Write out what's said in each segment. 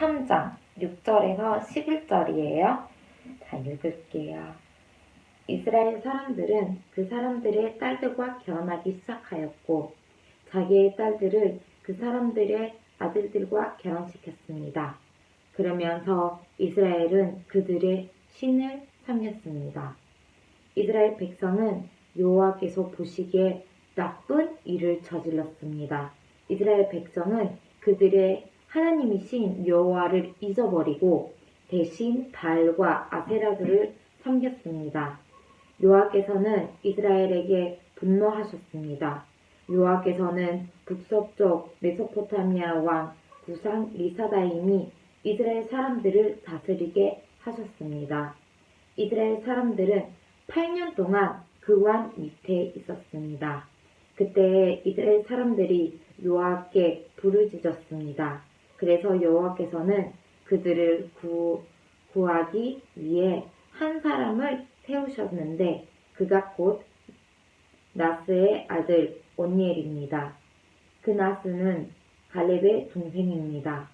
3장 6절에서 11절이에요. 자, 읽을게요. 이스라엘 사람들은 그 사람들의 딸들과 결혼하기 시작하였고, 자기의 딸들을 그 사람들의 아들들과 결혼시켰습니다. 그러면서 이스라엘은 그들의 신을 섬겼습니다. 이스라엘 백성은 여호와께서 보시기에 나쁜 일을 저질렀습니다. 이스라엘 백성은 그들의 하나님이신 여호와를 잊어버리고 대신 바알과 아세라들을 섬겼습니다. 여호와께서는 이스라엘에게 분노하셨습니다. 여호와께서는 북서쪽 메소포타미아 왕 구상 리사다임이 이스라엘 사람들을 다스리게 하셨습니다. 이스라엘 사람들은 8년 동안 그 왕 밑에 있었습니다. 그때 이스라엘 사람들이 여호와께 부르짖었습니다. 그래서 여호와께서는 그들을 구, 구하기 위해 한 사람을 세우셨는데 그가 곧 나스의 아들 온니엘입니다. 그 나스는 갈렙의 동생입니다.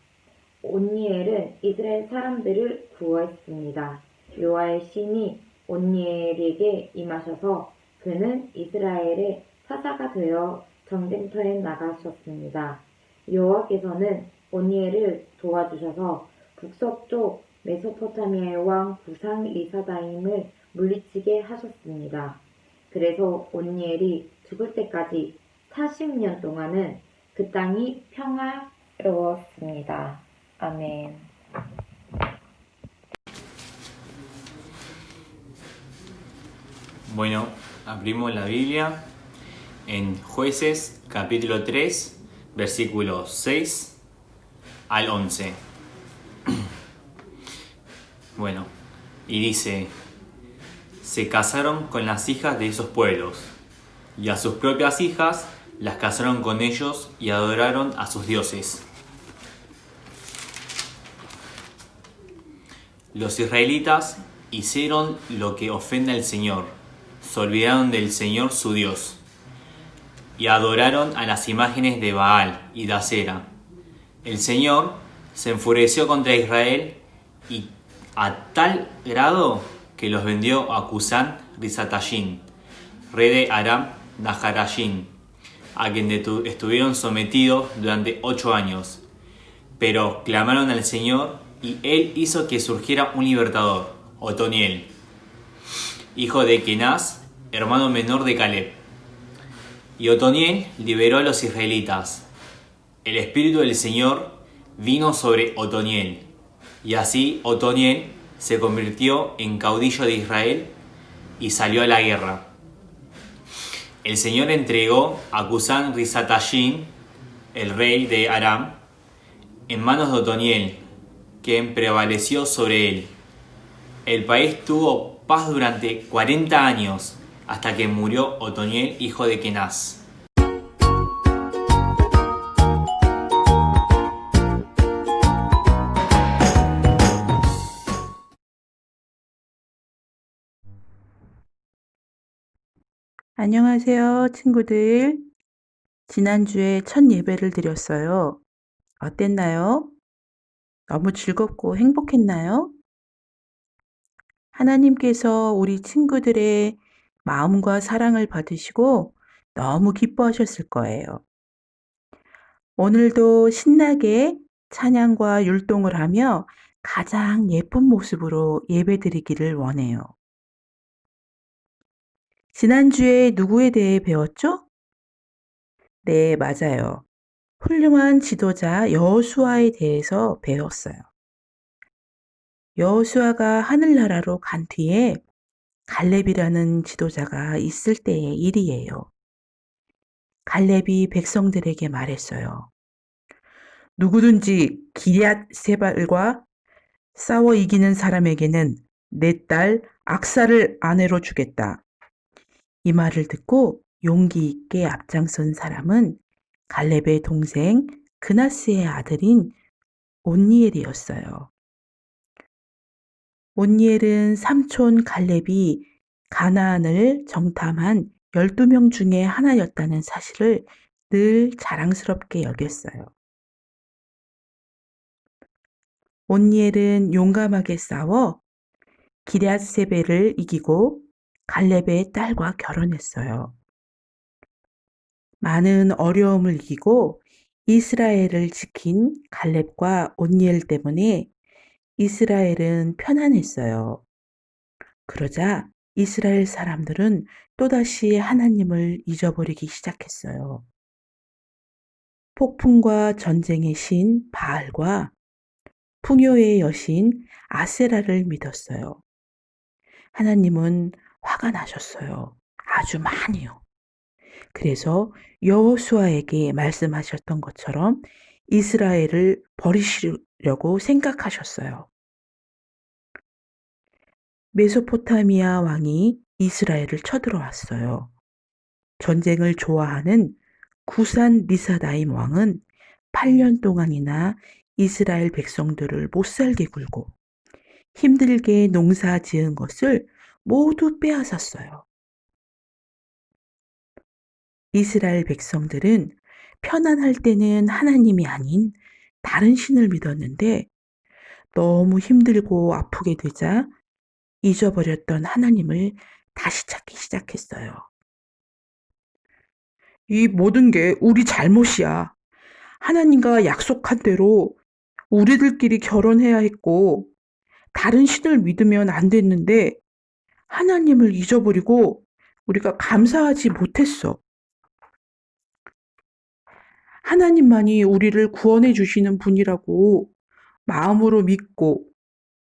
온니엘은 이스라엘 사람들을 구했습니다. 요아의 신이 온니엘에게 임하셔서 그는 이스라엘의 사사가 되어 전쟁터에 나가셨습니다. 여호와께서는 온니엘을 도와주셔서 북서쪽 메소포타미아의 왕 구상 리사다임을 물리치게 하셨습니다. 그래서 온니엘이 죽을 때까지 40년 동안은 그 땅이 평화로웠습니다. 아멘. Bueno, abrimos la Biblia en jueces capítulo 3, versículos 6 al 11. Bueno, y dice, se casaron con las hijas de esos pueblos, y a sus propias hijas las casaron con ellos y adoraron a sus dioses. Los israelitas hicieron lo que ofende al Señor, se olvidaron del Señor su Dios, y adoraron a las imágenes de Baal y de Acera. El Señor se enfureció contra Israel y a tal grado que los vendió a Cusán Rizatayín, rey de Aram Naharayín, a quien estuvieron sometidos durante ocho años. Pero clamaron al Señor y Él hizo que surgiera un libertador, Otoniel, hijo de Kenaz, hermano menor de Caleb. Y Otoniel liberó a los israelitas. El Espíritu del Señor vino sobre Otoniel, y así Otoniel se convirtió en caudillo de Israel y salió a la guerra. El Señor entregó a Cusán Rizatayín, el rey de Aram, en manos de Otoniel, quien prevaleció sobre él. El país tuvo paz durante 40 años, hasta que murió Otoniel, hijo de Kenaz. 안녕하세요, 친구들. 지난주에 첫 예배를 드렸어요. 어땠나요? 너무 즐겁고 행복했나요? 하나님께서 우리 친구들의 마음과 사랑을 받으시고 너무 기뻐하셨을 거예요. 오늘도 신나게 찬양과 율동을 하며 가장 예쁜 모습으로 예배 드리기를 원해요. 지난주에 누구에 대해 배웠죠? 네, 맞아요. 훌륭한 지도자 여호수아에 대해서 배웠어요. 여호수아가 하늘나라로 간 뒤에 갈렙이라는 지도자가 있을 때의 일이에요. 갈렙이 백성들에게 말했어요. 누구든지 기럇 세발과 싸워 이기는 사람에게는 내 딸 악사를 아내로 주겠다. 이 말을 듣고 용기 있게 앞장선 사람은 갈렙의 동생 그나스의 아들인 온니엘이었어요. 온니엘은 삼촌 갈렙이 가나안을 정탐한 12명 중에 하나였다는 사실을 늘 자랑스럽게 여겼어요. 온니엘은 용감하게 싸워 기럇세벨을 이기고 갈렙의 딸과 결혼했어요. 많은 어려움을 이기고 이스라엘을 지킨 갈렙과 온니엘 때문에 이스라엘은 편안했어요. 그러자 이스라엘 사람들은 또다시 하나님을 잊어버리기 시작했어요. 폭풍과 전쟁의 신 바알과 풍요의 여신 아세라를 믿었어요. 하나님은 화가 나셨어요. 아주 많이요. 그래서 여호수아에게 말씀하셨던 것처럼 이스라엘을 버리시려고 생각하셨어요. 메소포타미아 왕이 이스라엘을 쳐들어왔어요. 전쟁을 좋아하는 구산 리사다임 왕은 8년 동안이나 이스라엘 백성들을 못 살게 굴고 힘들게 농사 지은 것을 모두 빼앗았어요. 이스라엘 백성들은 편안할 때는 하나님이 아닌 다른 신을 믿었는데 너무 힘들고 아프게 되자 잊어버렸던 하나님을 다시 찾기 시작했어요. 이 모든 게 우리 잘못이야. 하나님과 약속한 대로 우리들끼리 결혼해야 했고, 다른 신을 믿으면 안 됐는데, 하나님을 잊어버리고 우리가 감사하지 못했어. 하나님만이 우리를 구원해 주시는 분이라고 마음으로 믿고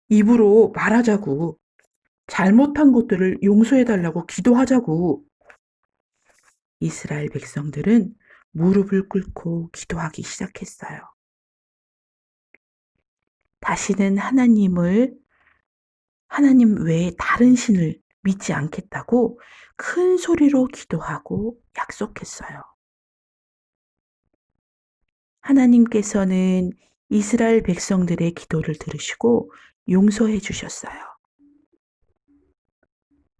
입으로 말하자고 잘못한 것들을 용서해 달라고 기도하자고 이스라엘 백성들은 무릎을 꿇고 기도하기 시작했어요. 다시는 하나님을 하나님 외에 다른 신을 믿지 않겠다고 큰 소리로 기도하고 약속했어요. 하나님께서는 이스라엘 백성들의 기도를 들으시고 용서해 주셨어요.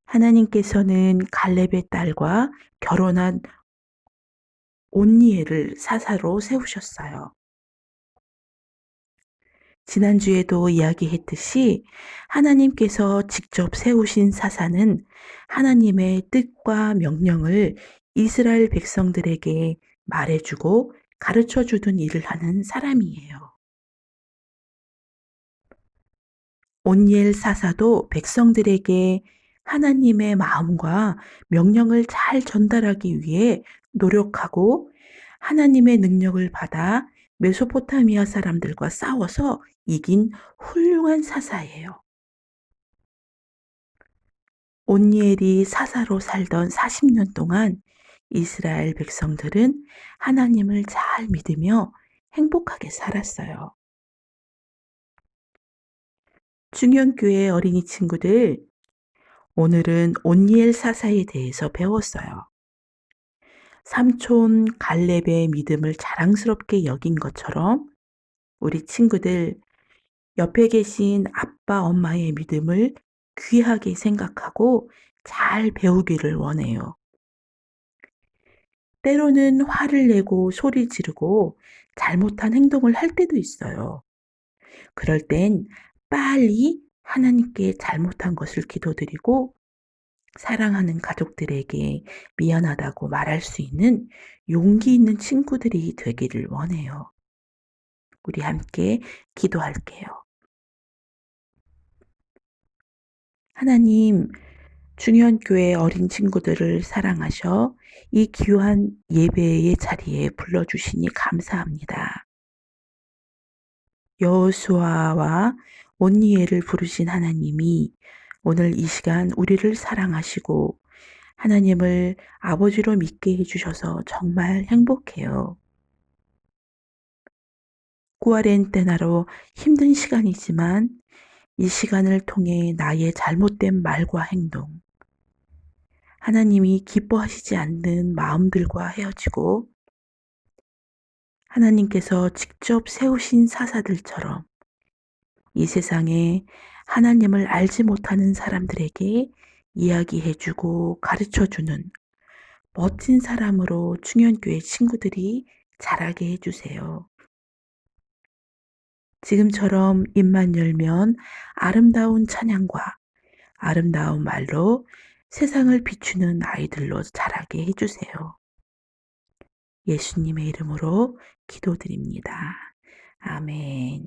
하나님께서는 갈렙의 딸과 결혼한 온니엘을 사사로 세우셨어요. 지난주에도 이야기했듯이 하나님께서 직접 세우신 사사는 하나님의 뜻과 명령을 이스라엘 백성들에게 말해주고 가르쳐 주던 일을 하는 사람이에요. 온니엘 사사도 백성들에게 하나님의 마음과 명령을 잘 전달하기 위해 노력하고 하나님의 능력을 받아 메소포타미아 사람들과 싸워서 이긴 훌륭한 사사예요. 온니엘이 사사로 살던 40년 동안 이스라엘 백성들은 하나님을 잘 믿으며 행복하게 살았어요. 중년교회 어린이 친구들, 오늘은 온니엘 사사에 대해서 배웠어요. 삼촌 갈렙의 믿음을 자랑스럽게 여긴 것처럼 우리 친구들 옆에 계신 아빠, 엄마의 믿음을 귀하게 생각하고 잘 배우기를 원해요. 때로는 화를 내고 소리 지르고 잘못한 행동을 할 때도 있어요. 그럴 땐 빨리 하나님께 잘못한 것을 기도드리고 사랑하는 가족들에게 미안하다고 말할 수 있는 용기 있는 친구들이 되기를 원해요. 우리 함께 기도할게요. 하나님, 중현교회 어린 친구들을 사랑하셔 이 귀한 예배의 자리에 불러주시니 감사합니다. 여호수아와 온니엘을 부르신 하나님이 오늘 이 시간 우리를 사랑하시고 하나님을 아버지로 믿게 해주셔서 정말 행복해요. 구아렌 때나로 힘든 시간이지만 이 시간을 통해 나의 잘못된 말과 행동, 하나님이 기뻐하시지 않는 마음들과 헤어지고 하나님께서 직접 세우신 사사들처럼 이 세상에 하나님을 알지 못하는 사람들에게 이야기해주고 가르쳐주는 멋진 사람으로 충현교회 친구들이 자라게 해주세요. 지금처럼 입만 열면 아름다운 찬양과 아름다운 말로 세상을 비추는 아이들로 자라게 해주세요. 예수님의 이름으로 기도드립니다. 아멘.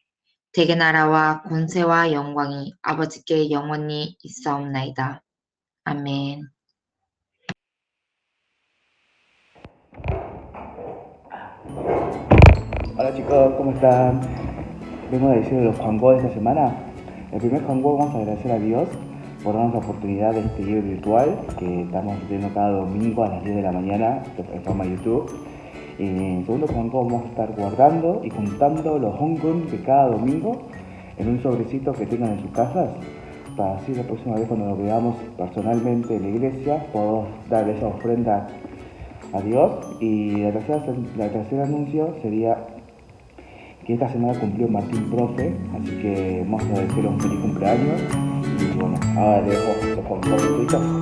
대개 나라와 권세와 영광이 아버지께 영원히 있사옵나이다. 아멘. Hola chicos, ¿cómo están? Vengo a decir los Juan de esta semana. El primer Juan vamos a agradecer a Dios por darnos la oportunidad de este libro virtual que estamos teniendo cada domingo a las 10 de la mañana en forma YouTube. En segundo Juan vamos a estar guardando y juntando los Hongun de cada domingo en un sobrecito que tengan en sus casas para así la próxima vez cuando nos veamos personalmente en la iglesia podamos dar esa ofrenda a Dios. Y la tercera, la tercer anuncio sería que esta semana cumplió Martín Profe, así que vamos a decirle un feliz cumpleaños. Y bueno, ahora dejo los Pablo